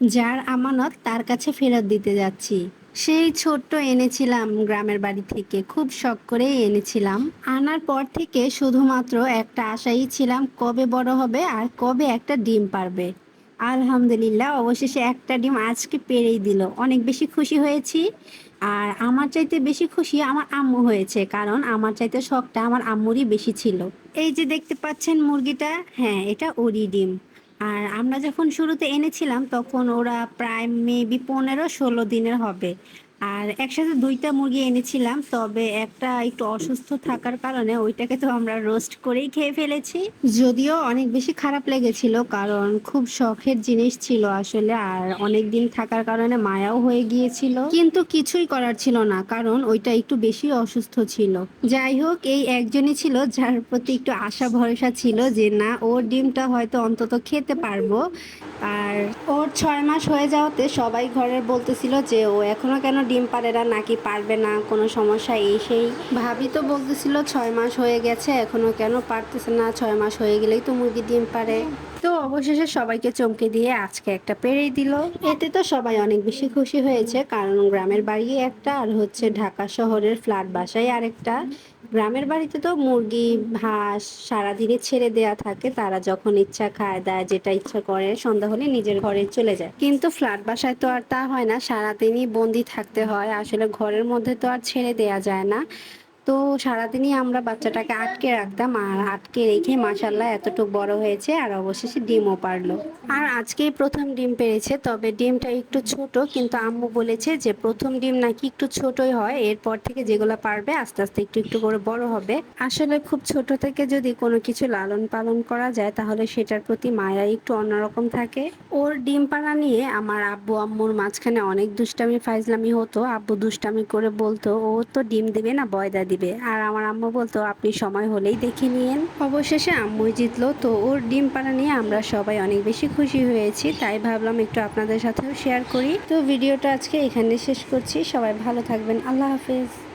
যার আমানত তার কাছে ফেরত দিতে যাচ্ছি। সেই ছোট্ট এনেছিলাম, গ্রামের বাড়ি থেকে। খুব শখ করেই এনেছিলাম। আনার পর থেকে শুধুমাত্র একটা আশাই ছিলাম, কবে বড় হবে আর কবে একটা ডিম পারবে। আলহামদুলিল্লাহ, অবশেষে একটা ডিম আজকে পেরেই দিল। অনেক বেশি খুশি হয়েছি আর আমার চাইতে বেশি খুশি আমার আম্মু হয়েছে, কারণ আমার চাইতে শখটা আমার আম্মুরই বেশি ছিল। এই যে দেখতে পাচ্ছেন মুরগিটা? হ্যাঁ এটা ওরি ডিম। আর আমরা যখন শুরুতে এনেছিলাম তখন ওরা প্রায় মেবি পনেরো ষোলো দিনের হবে। আর একসাথে দুইটা মুরগি এনেছিলাম, তবে একটা একটু অসুস্থ থাকার কারণে ওইটাকে তো আমরা রোস্ট করেই খেয়ে ফেলেছি। যদিও অনেক বেশি খারাপ লেগেছিল, কারণ খুব শখের জিনিস ছিল আসলে, আর অনেক দিন থাকার কারণে মায়াও হয়ে গিয়েছিল। কিন্তু কিছুই করার ছিল না, কারণ ওইটা একটু বেশি অসুস্থ ছিল। যাই হোক, এই একজনই ছিল যার প্রতি একটু আশা, ভরসা ছিল যে না, ওর ডিমটা হয়তো অন্তত খেতে পারব। আর ওর ছয় মাস হয়ে যাওয়াতে সবাই ঘরের বলতেছিল যে ও এখনও কেন ডিম পারে না নাকি পারবে না, কোনো সমস্যা এই সেই ভাবি তো বলতেছিল ছয় মাস হয়ে গেছে, এখনও কেন পারতেছে না, ছয় মাস হয়ে গেলেই তো মুরগি ডিম পারে তো অবশেষে সবাইকে চমকে দিয়ে আজকে একটা পেরেই দিল। এতে তো সবাই অনেক বেশি খুশি হয়েছে, কারণ গ্রামের বাড়ি একটা আর হচ্ছে ঢাকা শহরের ফ্ল্যাট বাসায় আরেকটা। গ্রামের বাড়িতে তো মুরগি, হাঁস সারাদিনে ছেড়ে দেয়া থাকে, তারা যখন ইচ্ছা খায়, দেয় যেটা ইচ্ছা করে, সন্ধ্যা হলে নিজের ঘরে চলে যায়। কিন্তু ফ্ল্যাট বাসায় তো আর তা হয় না, সারাদিনই বন্দি থাকতে হয়, আসলে ঘরের মধ্যে তো আর ছেড়ে দেয়া যায় না। তো সারাদিনই আমরা বাচ্চাটাকে আটকে রাখতাম আর আটকে রেখে মাসাল্লাহ এতটুকু বড় হয়েছে আর অবশেষে ডিমও পারল। আর আজকেই প্রথম ডিম পেরেছে, তবে ডিমটা একটু ছোট, কিন্তু আম্মু বলেছে যে প্রথম ডিম নাকি একটু ছোটই হয়, এরপর থেকে যেগুলো পারবে আস্তে আস্তে একটু একটু করে বড় হবে। আসলে খুব ছোট থেকে যদি কোনো কিছু লালন পালন করা যায়, তাহলে সেটার প্রতি মায়া একটু অন্যরকম থাকে। ওর ডিম পাড়া নিয়ে আমার আব্বু আম্মুর মাঝখানে অনেক দুষ্টামি, ফাইজলামি হতো। আব্বু দুষ্টামি করে বলতো, ও তো ডিম দেবে না, বয়দা দিবে। আর আমার আম্মু বলতো, আপনি সময় হলেই দেখে নিয়েন। অবশেষে আম্মুই জিতলো। তো ওর ডিম পাড়া নিয়ে আমরা সবাই অনেক বেশি খুশি হয়েছি, তাই ভাবলাম একটু আপনাদের সাথেও শেয়ার করি। তো ভিডিওটা আজকে এখানে শেষ করছি। সবাই ভালো থাকবেন। আল্লাহ হাফেজ।